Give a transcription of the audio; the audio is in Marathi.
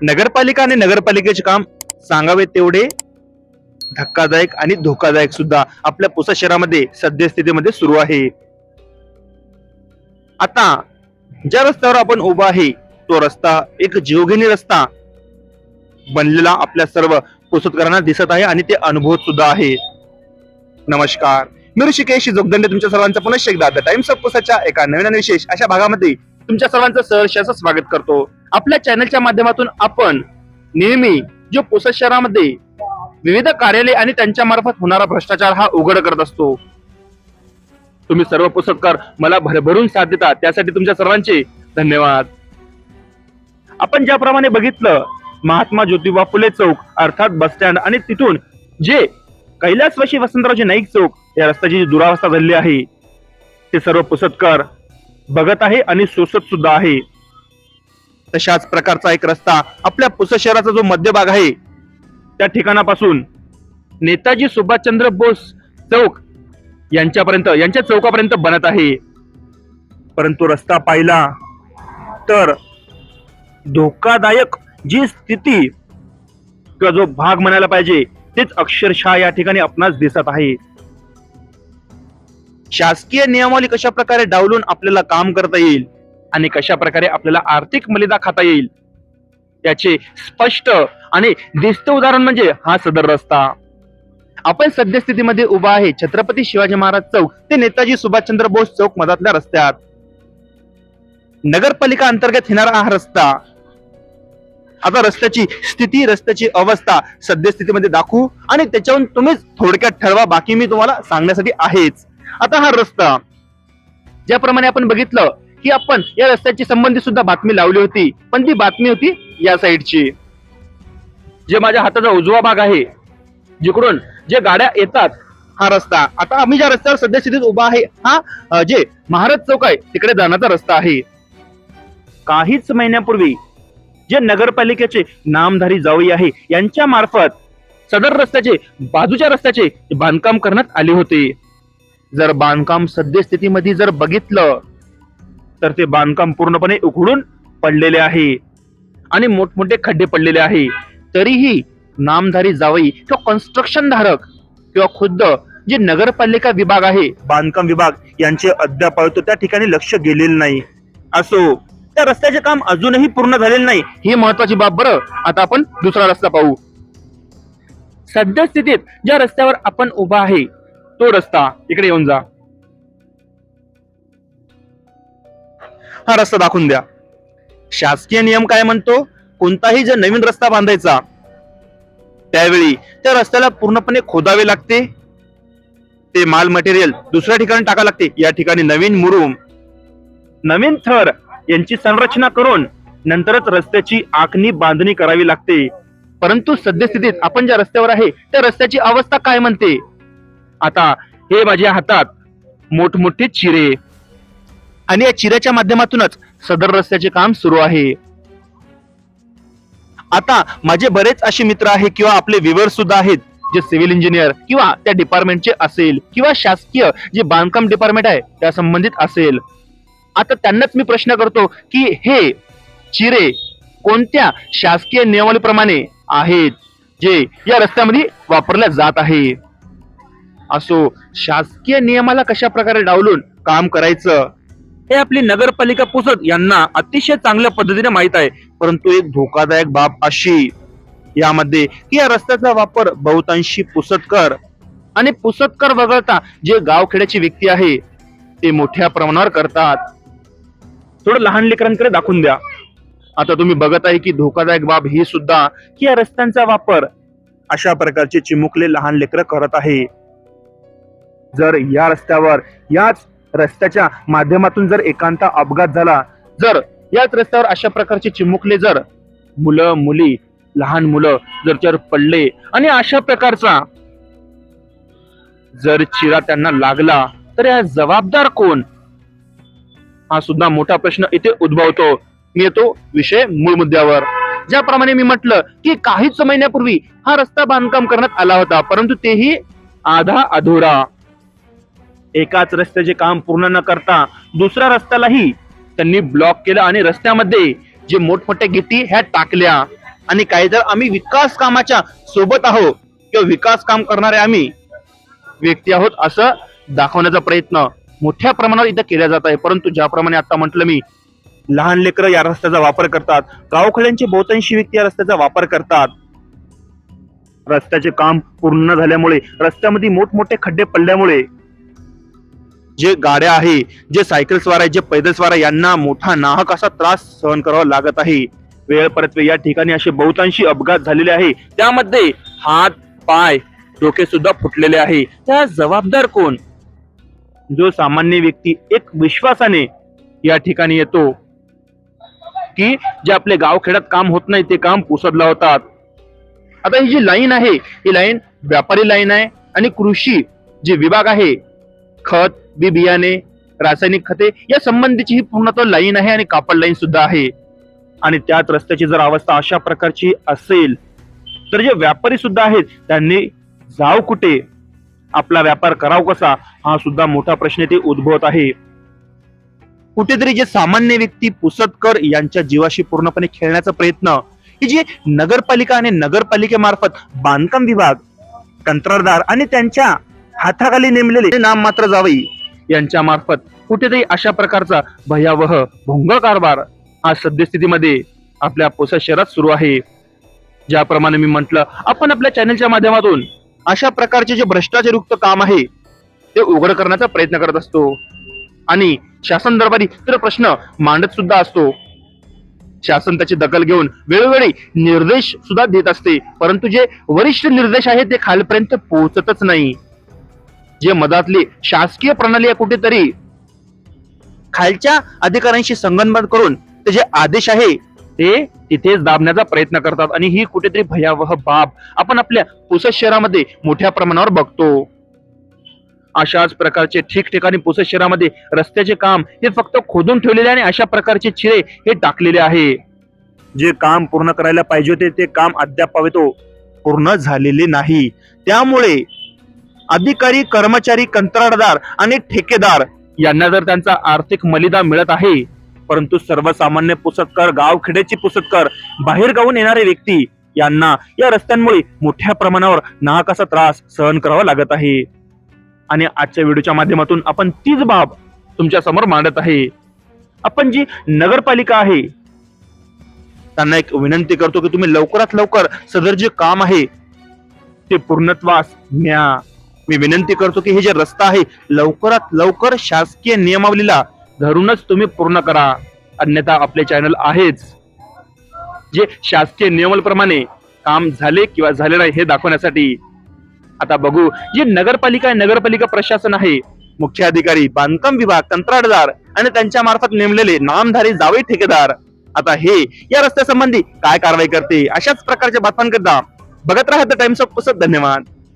नगरपालिका आणि नगरपालिकेचे काम सांगावे तेवढे धक्कादायक आणि धोकादायक सुद्धा आपल्या पुसा शहरामध्ये सद्यस्थितीमध्ये सुरू आहे. आता ज्या रस्त्यावर आपण उभा आहे तो रस्ता एक जीवघेणी रस्ता बनलेला आपल्या सर्व पुसतकरांना दिसत आहे आणि ते अनुभवत सुद्धा आहे नमस्कार. मी ऋषिकेश जोगदंडे तुमच्या सर्वांचं पुनश्च एकदा द टाइम्स ऑफ पुसाच्या एका नवीन आणि विशेष अशा भागामध्ये तुमच्या सर्वांचं सहर्ष असं स्वागत करतो. आपल्या चॅनलच्या माध्यमातून आपण नेहमी जो पुसद शहरामध्ये विविध कार्यालय आणि त्यांच्या मार्फत होणारा भ्रष्टाचार हा उघड करत असतो. तुम्ही सर्व पुस्तककार मला भरभरून साथ देता त्यासाठी तुमच्या सर्वांचे धन्यवाद. आपण ज्याप्रमाणे बघितलं महात्मा ज्योतिबा फुले चौक अर्थात बस स्टँड आणि तिथून जे कैलासवाशी वसंतरावजी नाईक चौक या रस्त्याची जी दुरावस्था झालेली आहे ते सर्व पुसदकर बघत आहे आणि सोसत सुद्धा आहे. तशाच प्रकारचा एक रस्ता आपल्या पुस शहराचा जो मध्यभाग आहे त्या ठिकाणापासून नेताजी सुभाषचंद्र बोस चौक यांच्यापर्यंत यांच्या चौकापर्यंत बनत आहे. परंतु रस्ता पाहिला तर धोकादायक जी स्थिती किंवा जो भाग म्हणायला पाहिजे तेच अक्षरशः या ठिकाणी आपणास दिसत आहे. शासकीय नियमावली कशा प्रकारे डावलून आपल्याला काम करता येईल आणि कशा प्रकारे आपल्याला आर्थिक मर्यादा खाता येईल त्याचे स्पष्ट आणि दिसतं उदाहरण म्हणजे हा सदर रस्ता. आपण सद्यस्थितीमध्ये उभा आहे. छत्रपती शिवाजी महाराज चौक ते नेताजी सुभाषचंद्र बोस चौक मधातल्या रस्त्यात. नगरपालिका अंतर्गत येणारा हा रस्ता. आता रस्त्याची स्थिती रस्त्याची अवस्था सद्यस्थितीमध्ये दाखवू आणि त्याच्यावरून तुम्हीच थोडक्यात ठरवा. बाकी मी तुम्हाला सांगण्यासाठी आहेच. आता हा रस्ता ज्याप्रमाणे आपण बघितलं की आपण या रस्त्याची संबंधित सुद्धा बातमी लावली होती. पण ती बातमी होती या साईडची. जे माझ्या हाताचा उजवा भाग आहे जिकडून जे गाड्या येतात हा रस्ता. आता आम्ही ज्या रस्त्यावर सध्या स्थितीत उभा आहे हा जे महाराज चौक आहे तिकडे जाण्याचा रस्ता आहे. काहीच महिन्यापूर्वी जे नगरपालिकेचे नामधारी जावई आहे यांच्या मार्फत सदर रस्त्याचे बाजूच्या रस्त्याचे बांधकाम करण्यात आले होते. जर बांधकाम सद्यस्थितीमध्ये जर बघितलं तर ते बांधकाम पूर्णपणे उघडून पडलेले आहे. आणि मोठमोठे खड्डे पडलेले आहे. तरीही नामधारी जावई किंवा कन्स्ट्रक्शन धारक किंवा खुद्द जे नगरपालिका विभाग आहे बांधकाम विभाग यांचे अद्याप त्या ठिकाणी लक्ष गेलेलं नाही. असो त्या रस्त्याचे काम अजूनही पूर्ण झालेले नाही. ही महत्वाची बाब बरं. आता आपण दुसरा रस्ता पाहू. सद्यस्थितीत ज्या रस्त्यावर आपण उभा आहे तो रस्ता इकडे येऊन जा. हा रस्ता दाखवून द्या. शासकीय नियम काय म्हणतो? कोणताही जर नवीन रस्ता बांधायचा त्यावेळी त्या रस्त्याला पूर्णपणे खोदावे लागते. ते माल मटेरियल दुसऱ्या ठिकाणी टाकावे लागते. या ठिकाणी नवीन मुरुम नवीन थर यांची संरचना करून नंतरच रस्त्याची आखणी बांधणी करावी लागते. परंतु सद्यस्थितीत आपण ज्या रस्त्यावर आहे त्या रस्त्याची अवस्था काय म्हणते? आता हे माझ्या हातात. मोठमोठे चिरे. आणि या चिऱ्याच्या माध्यमातूनच सदर रस्त्याचे काम सुरू आहे. आता माझे बरेच असे मित्र आहे किंवा आपले विवर सुद्धा आहेत जे सिव्हिल इंजिनियर किंवा त्या डिपार्टमेंटचे असेल किंवा शासकीय जे बांधकाम डिपार्टमेंट आहे त्या संबंधित असेल. आता त्यांनाच मी प्रश्न करतो की हे चिरे कोणत्या शासकीय नियमावलीप्रमाणे आहेत जे या रस्त्यामध्ये वापरल्या जात आहे? असो शासकीय नियमाला कशा प्रकारे डावलून काम करायचं? हे आपली नगरपालिका पुसत यांना अतिशय चांगल्या पद्धतीने माहीत आहे. परंतु एक धोकादायक बाब अशी यामध्ये की या रस्त्याचा वापर बहुतांशी पुसतकर आणि पुसतकर वगळता जे गावखेड्याची व्यक्ती आहे ते मोठ्या प्रमाणावर करतात. थोडं लहान लेकरांकडे दाखवून द्या. आता तुम्ही बघत आहे की धोकादायक बाब ही सुद्धा की या रस्त्यांचा वापर अशा प्रकारचे चिमुकले लहान लेकरं करत आहे. जर या रस्त्यावर याच रस्त्याच्या माध्यमातून जर एकांता अपघात झाला जर याच रस्त्यावर अशा प्रकारचे चिमुकले जर मुलं मुली लहान मुलं जर जर पडले आणि अशा प्रकारचा जर चिरा त्यांना लागला तर या जबाबदार कोण? हा सुद्धा मोठा प्रश्न इथे उद्भवतो. मी येतो विषय मूळ मुद्द्यावर. ज्याप्रमाणे मी म्हटलं की काहीच महिन्यापूर्वी हा रस्ता बांधकाम करण्यात आला होता परंतु तेही आधा अधुरा. एकाच रस्त्याचे काम पूर्ण न करता दुसऱ्या रस्त्यालाही त्यांनी ब्लॉक केलं आणि रस्त्यामध्ये जे मोठमोठ्या गिटी ह्या टाकल्या. आणि काही जर आम्ही विकास कामाच्या सोबत आहोत किंवा विकास काम करणारे आम्ही व्यक्ती आहोत असं दाखवण्याचा प्रयत्न मोठ्या प्रमाणावर इथं केला जात आहे. परंतु ज्याप्रमाणे आता म्हटलं मी लहान लेकरं या रस्त्याचा वापर करतात गावखड्यांचे बहुतांशी व्यक्ती या रस्त्याचा वापर करतात. रस्त्याचे काम पूर्ण झाल्यामुळे रस्त्यामध्ये मोठमोठे खड्डे पडल्यामुळे जे गाड्या आहे जे सायकलस्वार आहे जे पैदलस्वार आहे यांना मोठा नाहक असा त्रास सहन करावा लागत आहे. वेळ परत वेळ या ठिकाणी असे बहुतांशी अपघात झालेले आहे. त्यामध्ये हात पाय डोके सुद्धा फुटलेले आहे. त्या जबाबदार कोण? जो सामान्य व्यक्ती एक विश्वासाने या ठिकाणी येतो की जे आपले गावखेड्यात काम होत नाही ते काम पुसत होतात आता ही जी लाईन आहे ही लाईन व्यापारी लाईन आहे आणि कृषी जे विभाग आहे खत बी बियाणे रासायनिक खते या संबंधीची ही पूर्णतः लाईन आहे आणि कापड लाईन सुद्धा आहे. आणि त्यात रस्त्याची जर अवस्था अशा प्रकारची असेल तर जे व्यापारी सुद्धा आहेत त्यांनी जाव कुठे? आपला व्यापार कराव कसा? हा सुद्धा मोठा प्रश्न ते उद्भवत आहे. कुठेतरी जे सामान्य व्यक्ती पुसतकर यांच्या जीवाशी पूर्णपणे खेळण्याचा प्रयत्न की जे नगरपालिका आणि नगरपालिकेमार्फत बांधकाम विभाग कंत्राटदार आणि त्यांच्या हाताखाली नेमलेले नाम मात्र जावई. यांच्या मार्फत कुठेतरी अशा प्रकारचा भयावह भोंगळ कारभार आज सद्यस्थितीमध्ये आपल्या पोसा शहरात सुरू आहे. ज्याप्रमाणे मी म्हटलं आपण आपल्या चॅनलच्या माध्यमातून अशा प्रकारचे जे भ्रष्टाचारयुक्त काम आहे ते उघड करण्याचा प्रयत्न करत असतो. आणि शासन दरबारी तर प्रश्न मांडत सुद्धा असतो. शासन त्याची दखल घेऊन वेळोवेळी निर्देश सुद्धा देत असते. परंतु जे वरिष्ठ निर्देश आहेत ते खालपर्यंत पोहोचतच नाही. जे मधातली शासकीय प्रणाली आहे कुठेतरी खालच्या अधिकाऱ्यांशी संगनमत करून ते जे आदेश आहे ते तिथेच दाबण्याचा प्रयत्न करतात. आणि ही कुठेतरी भयावह बाब आपण आपल्या पुसद शहरामध्ये मोठ्या प्रमाणावर बघतो. अशाच प्रकारचे ठिकठिकाणी पुसद शहरामध्ये रस्त्याचे काम हे फक्त खोदून ठेवलेले आणि अशा प्रकारचे चिरे हे टाकलेले आहे. जे काम पूर्ण करायला पाहिजे होते ते काम अद्याप पूर्ण झालेले नाही. त्यामुळे अधिकारी कर्मचारी कंत्राटदार आणि ठेकेदार यांना जर त्यांचा आर्थिक मलिदा मिळत आहे परंतु सर्वसामान्य पुसतकर गावखेड्याची पुसतकर बाहेर गावून येणारे व्यक्ती यांना या रस्त्यांमुळे मोठ्या प्रमाणावर नाहकाचा त्रास सहन करावा लागत आहे. आणि आजच्या व्हिडिओच्या माध्यमातून आपण तीच बाब तुमच्यासमोर मांडत आहे. आपण जी नगरपालिका आहे त्यांना एक विनंती करतो की तुम्ही लवकरात लवकर सदर जे काम आहे ते पूर्णत्वास न्या. मी विनंती करतो की हे जे रस्ता आहे लवकरात लवकर शासकीय नियमावलीला धरूनच तुम्ही पूर्ण करा. अन्यथा आपले चॅनल आहेच. जे शासकीय नियमाप्रमाणे काम झाले किंवा झाले नाही हे दाखवण्यासाठी आता बघू. जे नगरपालिका आहे नगरपालिका प्रशासन आहे मुख्य अधिकारी बांधकाम विभाग कंत्राटदार आणि त्यांच्या मार्फत नेमलेले नामधारी जावे ठेकेदार. आता हे या रस्त्यासंबंधी काय कारवाई करते अशाच प्रकारच्या बातम्यांकरता बघत राहा द टाइम्स ऑफ पुसद धन्यवाद.